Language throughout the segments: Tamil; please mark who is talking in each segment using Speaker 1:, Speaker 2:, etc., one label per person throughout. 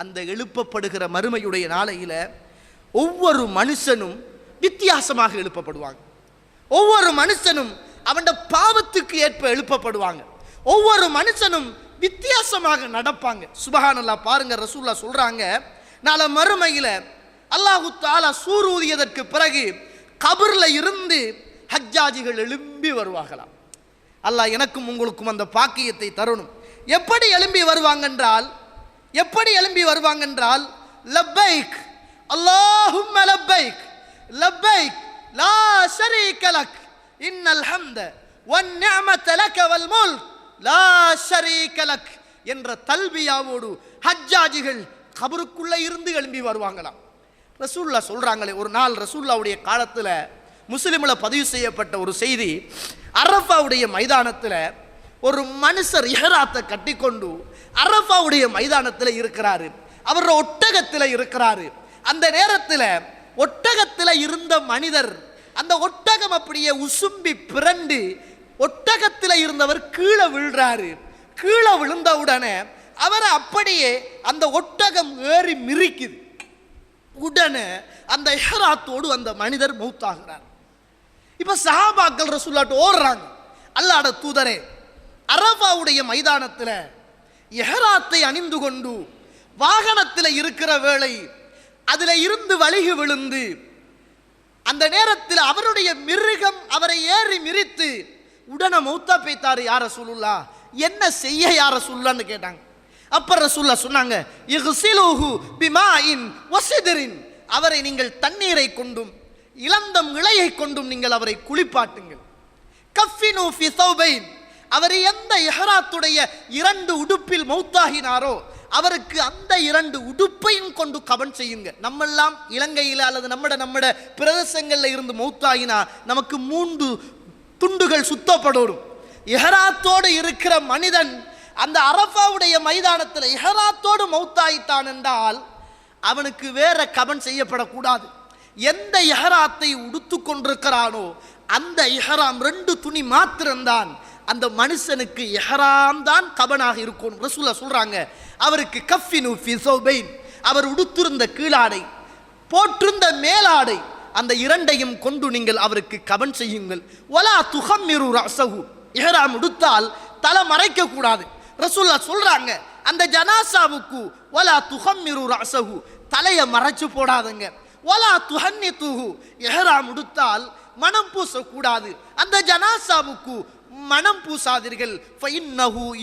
Speaker 1: அந்த எழுப்பப்படுகிற மறுமையுடைய நாளையில் ஒவ்வொரு மனுஷனும் வித்தியாசமாக எழுப்பப்படுவாங்க. ஒவ்வொரு மனுஷனும் அவன் பாவத்துக்கு ஏற்ப எழுப்பப்படுவாங்க. ஒவ்வொரு மனுஷனும் வித்தியாசமாக நடப்பாங்க. சுபஹானல்லா பாருங்க ரசூல்லா சொல்றாங்க நால மறுமையில் அல்லாஹு தாலா சூர் ஊதியதற்கு பிறகு கபர்ல இருந்து ஹஜ்ஜாஜிகள் எழும்பி வருவார்களாம். அல்லாஹ் எனக்கும் உங்களுக்கும் அந்த பாக்கியத்தை தரணும். எப்படி எழும்பி வருவாங்க என்றால் எப்படி எழும்பி வருவாங்க என்றால் லப்பைக் அல்லாஹும் லப்பைக் லப்பைக் லா ஷரீக லக் இன்னல் ஹம்த வன் நிஅமத லக வல் முல்க் லா ஷரீக லக் என்ற தல்பியாவோடு ஹஜ்ஜாஜிகள் கபருக்குள்ள இருந்து எழும்பி வருவாங்களாம். ரசூல்லா சொல்றாங்களே ஒரு நாள் ரசூல்லாவுடைய காலத்தில் முஸ்லீமில் பதிவு செய்யப்பட்ட ஒரு செய்தி அரஃபாவுடைய மைதானத்துல ஒரு மனுஷர் இஹராத்தை கட்டிக்கொண்டு அரஃபாவுடைய மைதானத்தில் இருக்கிறாரு. அவர் ஒட்டகத்தில் இருக்கிறாரு. அந்த நேரத்தில் ஒட்டகத்தில் இருந்த மனிதர் அந்த ஒட்டகம் அப்படியே உசும்பி பிறண்டு ஒட்டகத்தில் இருந்தவர் கீழே விழுறாரு. கீழே விழுந்த உடனே அவரை அப்படியே அந்த ஒட்டகம் ஏறி மிரிக்குது. உடனே அந்த எஹராத்தோடு அந்த மனிதர் மௌத்தாகிறார். இப்போ சஹாபாக்கள் ரசூல்லாட்டு ஓடுறாங்க. அல்லாட தூதரே அரபாவுடைய மைதானத்தில் எஹராத்தை அணிந்து கொண்டு வாகனத்தில் இருக்கிற வேளை அதில் இருந்து வலிகு விழுந்து அந்த நேரத்தில் அவருடைய மிருகம் அவரை ஏறி மிரித்து உடனே மௌத்தா பேத்தாரு யார சொல்லுல்லா என்ன செய்ய யார சொல்லான்னு கேட்டாங்க. அப்ப ரசூல்லா சொன்னாங்க இஹ்சிலுஹு பிமாஇன் வசிதரின் அவரை நீங்கள் தண்ணீரை கொண்டும் இளந்தம் இலையை கொண்டும் நீங்கள் அவரை குளிப்பாட்டுங்கள். கஃபினு ஃபி சௌபைன் அவர் எந்த எஹராத்துடைய இரண்டு உடுப்பில் மௌத்தாகினாரோ அவருக்கு அந்த இரண்டு உடுப்பையும் கொண்டு கவன் செய்யுங்க. நம்மெல்லாம் இலங்கையில் அல்லது நம்மட நம்மட பிரதேசங்களில் இருந்து மௌத்தாகினா நமக்கு மூன்று துண்டுகள் சுத்தப்படும் எஹராத்தோடு இருக்கிற மனிதன் அந்த அரபாவுடைய மைதானத்தில் எஹராத்தோடு மௌத்தாயித்தான் என்றால் அவனுக்கு வேற கவன் செய்யப்படக்கூடாது. எந்த எஹராத்தை உடுத்து கொண்டிருக்கிறானோ அந்த இஹராம் ரெண்டு துணி மாத்திரம்தான் அந்த மனுஷனுக்கு எஹராம் தான் கபனாக இருக்கும். ரசூலா சொல்கிறாங்க அவருக்கு கஃபினு ஃபி சௌபைன் அவர் உடுத்திருந்த கீழாடை போற்றிருந்த மேலாடை அந்த இரண்டையும் கொண்டு நீங்கள் அவருக்கு கவன் செய்யுங்கள். ஒலா துகம்மிரு ரசகு எஹராம் உடுத்தால் தலை மறைக்க கூடாது ரசூல்லா சொல்றாங்க அந்த ஜனாசாவுக்கு ஒலா துகம்மிரு ரசகு தலையை மறைச்சு போடாதுங்க. ஒலா துஹன்னி தூஹு எஹராம் உடுத்தால் மனம் பூசக்கூடாது. அந்த ஜனாசாவுக்கு மனம் பூசாதீர்கள். ஃபைன்னஹு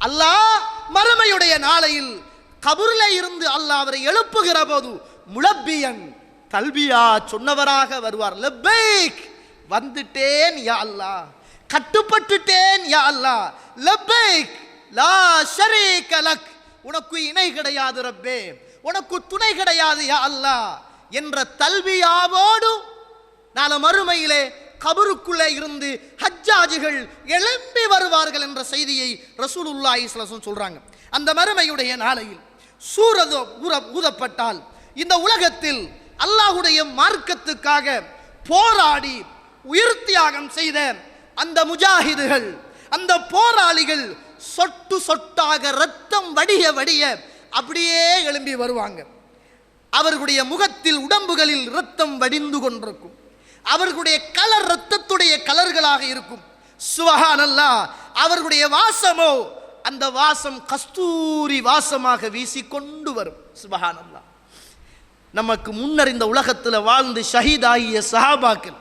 Speaker 1: அல்லாஹ் மறுமையுடைய நாளையில் கபூர்ல இருந்து அல்லாஹ் அவரை எழுப்புகிற போது முலப்பியன் கல்வியா சொன்னவராக வருவார். லப்பைக்! வந்துட்டேன் யா அல்லாஹ். கட்டுப்பட்டுட்டேன் யா அல்லாஹ். லப்பைக்! லா ஷரீக லக்! உனக்கு இணை கிடையாது ரப்பே. உனக்கு துணை கிடையாது யா அல்லாஹ். என்ற தல்வியாவோடு நாளை மறுமையிலே கபருக்குள்ளே இருந்து ஹஜ்ஜாஜிகள் எழும்பி வருவார்கள் என்ற செய்தியை ரசூலுல்லா ஸல்லல்லாஹு சொல்கிறாங்க அந்த மறுமையுடைய நாளையில் சூரதோ ஊற ஊதப்பட்டால் இந்த உலகத்தில் அல்லாஹுடைய மார்க்கத்துக்காக போராடி உயிர் தியாகம் செய்த அந்த முஜாஹிதுகள் அந்த போராளிகள் சொட்டு சொட்டாக ரத்தம் வடிய வடிய அப்படியே எழும்பி வருவாங்க. அவர்களுடைய முகத்தில் உடம்புகளில் ரத்தம் வடிந்து கொண்டிருக்கும். அவர்களுடைய கலர் ரத்தத்துடைய கலர்களாக இருக்கும். சுவஹானல்லா அவர்களுடைய வாசமோ அந்த வாசம் கஸ்தூரி வாசமாக வீசிக்கொண்டு வரும். சுபஹானல்லா நமக்கு முன்னர் இந்த உலகத்தில் வாழ்ந்து ஷஹீதாகிய சஹாபாக்கள்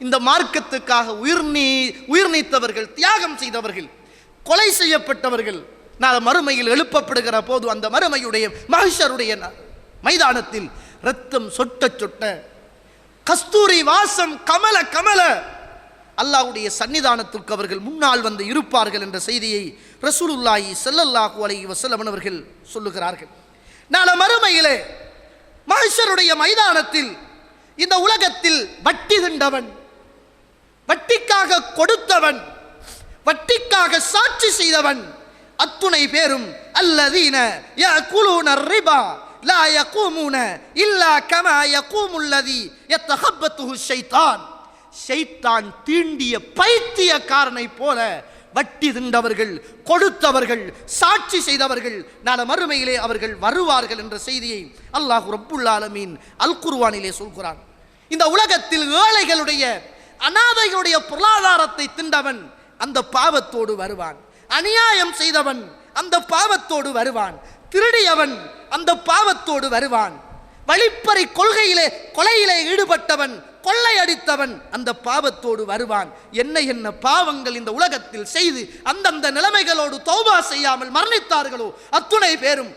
Speaker 1: இந்த மார்க்கத்துக்காக உயிர் நீ உயிர் நீத்தவர்கள் தியாகம் செய்தவர்கள் கொலை செய்யப்பட்டவர்கள் நான் மறுமையில் எழுப்பப்படுகிற போது அந்த மறுமையுடைய மகிஷருடைய ந- மைதானத்தில் ரத்தம் சொட்ட சொட்ட கஸ்தூரி வாசம் கமல கமல. அல்லாவுடைய சன்னிதானத்திற்கு அவர்கள் முன்னால் வந்து இருப்பார்கள் என்ற செய்தியை ரசூலுல்லாஹி செல்லல்லாஹு அலி வசல்லமன் அவர்கள் சொல்லுகிறார்கள். நாள மறுமையிலே மனுஷருடைய மைதானத்தில் இந்த உலகத்தில் வட்டி தின்றவன் வட்டிக்காக கொடுத்தவன் வட்டிக்காக சாட்சி செய்தவன் அத்துணை பேரும் அல்லதீன ரிபா. லா யகூமுன இல்லா கமா யகூமுல்லதி எத்தஹப்பத்துஹு ஷைத்தான் ஷைத்தான் தீண்டிய பைத்தியக்காரனை போல வட்டி தின்றவர்கள் கொடுத்தவர்கள் சாட்சி செய்தவர்கள் நால மறுமையிலே அவர்கள் வருவார்கள் என்ற செய்தியை அல்லாஹு ரப்புல்லாலமீன் அல் குர்வானிலே சொல்கிறான். இந்த உலகத்தில் ஏழைகளுடைய அனாதைகளுடைய பொருளாதாரத்தை தின்றவன் அந்த பாவத்தோடு வருவான். அநியாயம் செய்தவன் அந்த பாவத்தோடு வருவான். திருடியவன் அந்த பாவத்தோடு வருவான். வழிப்பறை கொள்கையிலே கொலையிலே ஈடுபட்டவன் கொள்ளை அடித்தவன் அந்த பாவத்தோடு வருவான். என்ன என்ன பாவங்கள் இந்த உலகத்தில் செய்து அந்தந்த நிலைமைகளோடு தௌபா செய்யாமல் மரணித்தார்களோ? அத்துணை பேரும்